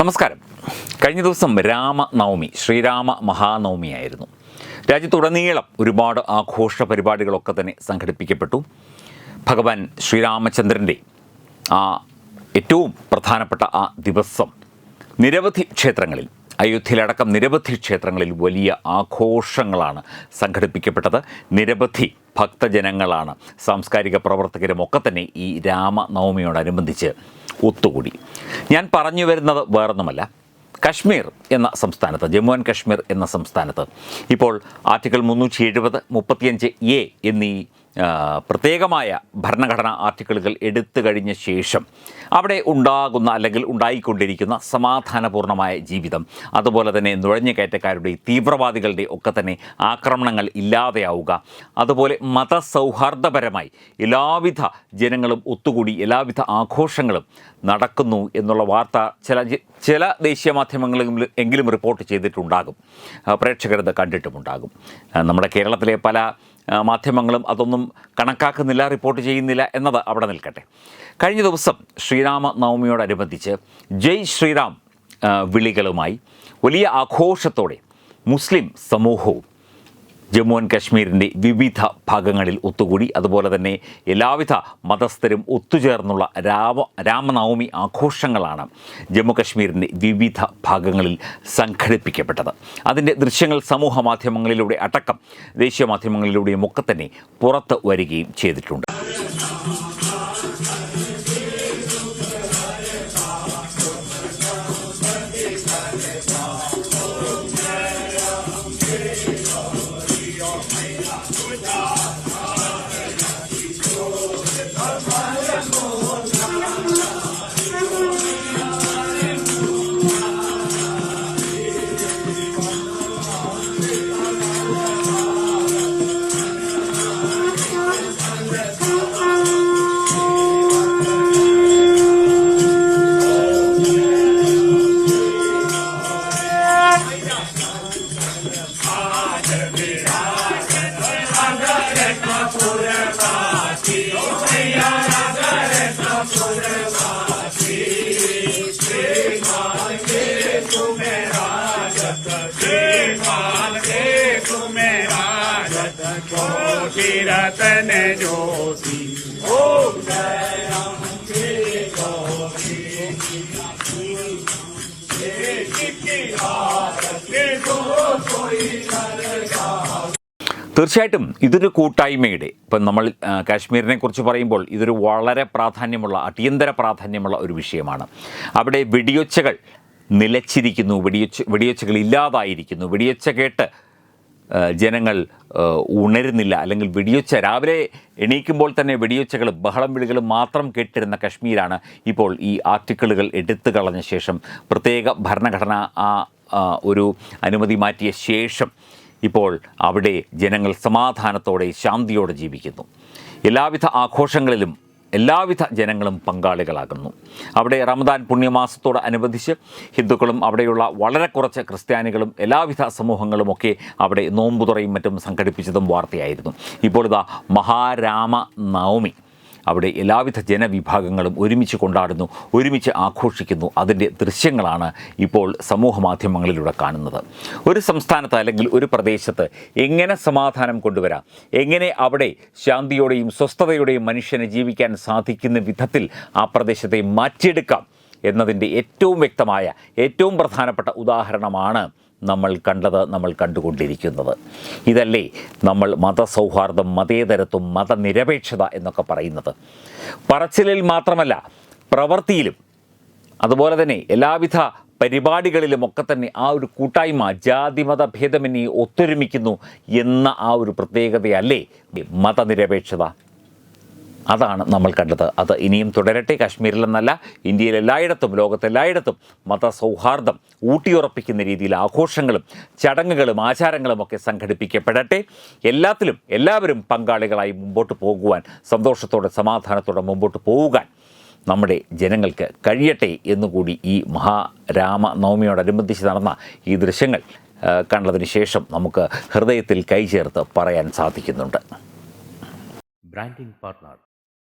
നമസ്കാരം. കഴിഞ്ഞ ദിവസം രാമനവമി ശ്രീരാമ മഹാനവമിയായിരുന്നു രാജ്യത്തുടനീളം ഒരുപാട് ആഘോഷ പരിപാടികളൊക്കെ തന്നെ സംഘടിപ്പിക്കപ്പെട്ടു. ഭഗവാൻ ശ്രീരാമചന്ദ്രന്റെ ആ ഏറ്റവും പ്രധാനപ്പെട്ട ആ ദിവസം നിരവധി ക്ഷേത്രങ്ങളിൽ അയോധ്യയിലടക്കം നിരവധി ക്ഷേത്രങ്ങളിൽ വലിയ ആഘോഷങ്ങളാണ് സംഘടിപ്പിക്കപ്പെട്ടത്. നിരവധി ഭക്തജനങ്ങളാണ് സാംസ്കാരിക പ്രവർത്തകരും ഒക്കെ തന്നെ ഈ രാമനവമിയോടനുബന്ധിച്ച് ഒത്തുകൂടി. ഞാൻ പറഞ്ഞു വരുന്നത് വേറൊന്നുമല്ല. കശ്മീർ എന്ന സംസ്ഥാനത്ത് ജമ്മു ആൻഡ് കശ്മീർ എന്ന സംസ്ഥാനത്ത് ഇപ്പോൾ ആർട്ടിക്കിൾ മുന്നൂറ്റി എഴുപത് മുപ്പത്തിയഞ്ച് എ എന്നീ പ്രത്യേകമായ ഭരണഘടനാ ആർട്ടിക്കിളുകൾ എടുത്തു കഴിഞ്ഞ ശേഷം അവിടെ ഉണ്ടാകുന്ന അല്ലെങ്കിൽ ഉണ്ടായിക്കൊണ്ടിരിക്കുന്ന സമാധാനപൂർണമായ ജീവിതം അതുപോലെ തന്നെ നുഴഞ്ഞുകയറ്റക്കാരുടെ തീവ്രവാദികളുടെ ഒക്കെ തന്നെ ആക്രമണങ്ങൾ ഇല്ലാതെയാവുക അതുപോലെ മതസൗഹാർദ്ദപരമായി എല്ലാവിധ ജനങ്ങളും ഒത്തുകൂടി എല്ലാവിധ ആഘോഷങ്ങളും നടക്കുന്നു എന്നുള്ള വാർത്ത ചില ചില ദേശീയ മാധ്യമങ്ങളും എങ്കിലും റിപ്പോർട്ട് ചെയ്തിട്ടുണ്ടാകും. പ്രേക്ഷകരത് കണ്ടിട്ടുമുണ്ടാകും. നമ്മുടെ കേരളത്തിലെ പല മാധ്യമങ്ങളും അതൊന്നും കണക്കാക്കുന്നില്ല റിപ്പോർട്ട് ചെയ്യുന്നില്ല എന്നത് അവിടെ നിൽക്കട്ടെ. കഴിഞ്ഞ ദിവസം ശ്രീരാമ നവമിയോടനുബന്ധിച്ച് ജയ് ശ്രീറാം വിളികളുമായി വലിയ ആഘോഷത്തോടെ മുസ്ലിം സമൂഹവും ജമ്മു ആൻഡ് കാശ്മീരിന്റെ വിവിധ ഭാഗങ്ങളിൽ ഒത്തുകൂടി. അതുപോലെ തന്നെ എല്ലാവിധ മതസ്ഥരും ഒത്തുചേർന്നുള്ള രാമ രാമനവമി ആഘോഷങ്ങളാണ് ജമ്മു കാശ്മീരിന്റെ വിവിധ ഭാഗങ്ങളിൽ സംഘടിപ്പിക്കപ്പെട്ടത്. അതിന്റെ ദൃശ്യങ്ങൾ സമൂഹ മാധ്യമങ്ങളിലൂടെ അടക്കം ദേശീയ മാധ്യമങ്ങളിലൂടെയും ഒക്കെ തന്നെ പുറത്ത് വരികയും ചെയ്തിട്ടുണ്ട്. रतन ज्योति ओम जय राम जय गौरी जय की रात के दो कोई सरगा തീർച്ചയായിട്ടും ഇതൊരു കൂട്ടായ്മയുടെ ഇപ്പം നമ്മൾ ആ, കാശ്മീരിനെ കുറിച്ച് പറയുമ്പോൾ ഇതൊരു വളരെ പ്രാധാന്യമുള്ള അടിയന്തര പ്രാധാന്യമുള്ള ഒരു വിഷയമാണ് അവിടെ വെടിയൊച്ചകൾ നിലച്ചിരിക്കുന്നു വെടിയൊച്ച വെടിയൊച്ചകൾ ഇല്ലാതായിരിക്കുന്നു വെടിയൊച്ച കേട്ട് ആ, ജനങ്ങൾ ഉണരുന്നില്ല. അല്ലെങ്കിൽ വെടിയൊച്ച രാവിലെ എണീക്കുമ്പോൾ തന്നെ വെടിയൊച്ചകളും ബഹളം വിളികളും മാത്രം കേട്ടിരുന്ന കശ്മീരാണ് ഇപ്പോൾ ഈ ആർട്ടിക്കിളുകൾ എടുത്തു കളഞ്ഞ ശേഷം. പ്രത്യേക ഭരണഘടന ആ, ഒരു അനുമതി മാറ്റിയ ശേഷം ഇപ്പോൾ അവിടെ ജനങ്ങൾ സമാധാനത്തോടെ ശാന്തിയോടെ ജീവിക്കുന്നു. എല്ലാവിധ ആഘോഷങ്ങളിലും എല്ലാവിധ ജനങ്ങളും പങ്കാളികളാകുന്നു. അവിടെ റമദാൻ പുണ്യമാസത്തോട് അനുബന്ധിച്ച് ഹിന്ദുക്കളും അവിടെയുള്ള വളരെ കുറച്ച് ക്രിസ്ത്യാനികളും എല്ലാവിധ സമൂഹങ്ങളുമൊക്കെ അവിടെ നോമ്പുതുറയും മറ്റും സംഘടിപ്പിച്ചതും വാർത്തയായിരുന്നു. ഇപ്പോൾ ഇതാ മഹാരാമ നവമി. അവിടെ എല്ലാവിധ ജനവിഭാഗങ്ങളും ഒരുമിച്ച് കൊണ്ടാടുന്നു ഒരുമിച്ച് ആഘോഷിക്കുന്നു. അതിന്റെ ദൃശ്യങ്ങളാണ് ഇപ്പോൾ സമൂഹ മാധ്യമങ്ങളിലൂടെ കാണുന്നത്. ഒരു സംസ്ഥാനത്ത് അല്ലെങ്കിൽ ഒരു പ്രദേശത്ത് എങ്ങനെ സമാധാനം കൊണ്ടുവരാം? എങ്ങനെ അവിടെ ശാന്തിയോടെയും സ്വസ്ഥതയോടെയും മനുഷ്യനെ ജീവിക്കാൻ സാധിക്കുന്ന വിധത്തിൽ ആ പ്രദേശത്തെ മാറ്റിയെടുക്കാം? എന്നതിന്റെ ഏറ്റവും വ്യക്തമായ ഏറ്റവും പ്രധാനപ്പെട്ട ഉദാഹരണമാണ് നമ്മൾ കണ്ടത് നമ്മൾ കണ്ടുകൊണ്ടിരിക്കുന്നത്. ഇതല്ലേ നമ്മൾ മതസൗഹാർദ്ദം മതേതരത്വം മതനിരപേക്ഷത എന്നൊക്കെ പറയുന്നത്. പറച്ചിലിൽ മാത്രമല്ല പ്രവൃത്തിയിലും അതുപോലെ തന്നെ എല്ലാവിധ പരിപാടികളിലുമൊക്കെ തന്നെ ആ ഒരു കൂട്ടായ്മ ജാതിമത ഭേദമന്യേ ഒത്തൊരുമിക്കുന്നു എന്ന ആ ഒരു പ്രത്യേകതയല്ലേ മതനിരപേക്ഷത. അതാണ് നമ്മൾ കണ്ടത്. അത് ഇനിയും തുടരട്ടെ കാശ്മീരിലെന്നല്ല ഇന്ത്യയിൽ എല്ലായിടത്തും ലോകത്തെല്ലായിടത്തും മതസൗഹാർദ്ദം ഊട്ടിയുറപ്പിക്കുന്ന രീതിയിൽ ആഘോഷങ്ങളും ചടങ്ങുകളും ആചാരങ്ങളും ഒക്കെ സംഘടിപ്പിക്കപ്പെടട്ടെ. എല്ലാത്തിലും എല്ലാവരും പങ്കാളികളായി മുമ്പോട്ട് പോകുവാൻ സന്തോഷത്തോടെ സമാധാനത്തോടെ മുമ്പോട്ട് പോവുകാൻ നമ്മുടെ ജനങ്ങൾക്ക് കഴിയട്ടെ എന്നുകൂടി ഈ മഹാരാമനവമിയോടനുബന്ധിച്ച് നടന്ന ഈ ദൃശ്യങ്ങൾ കണ്ടതിന് ശേഷം നമുക്ക് ഹൃദയത്തിൽ കൈചേർത്ത് പറയാൻ സാധിക്കുന്നുണ്ട്. Branding partner.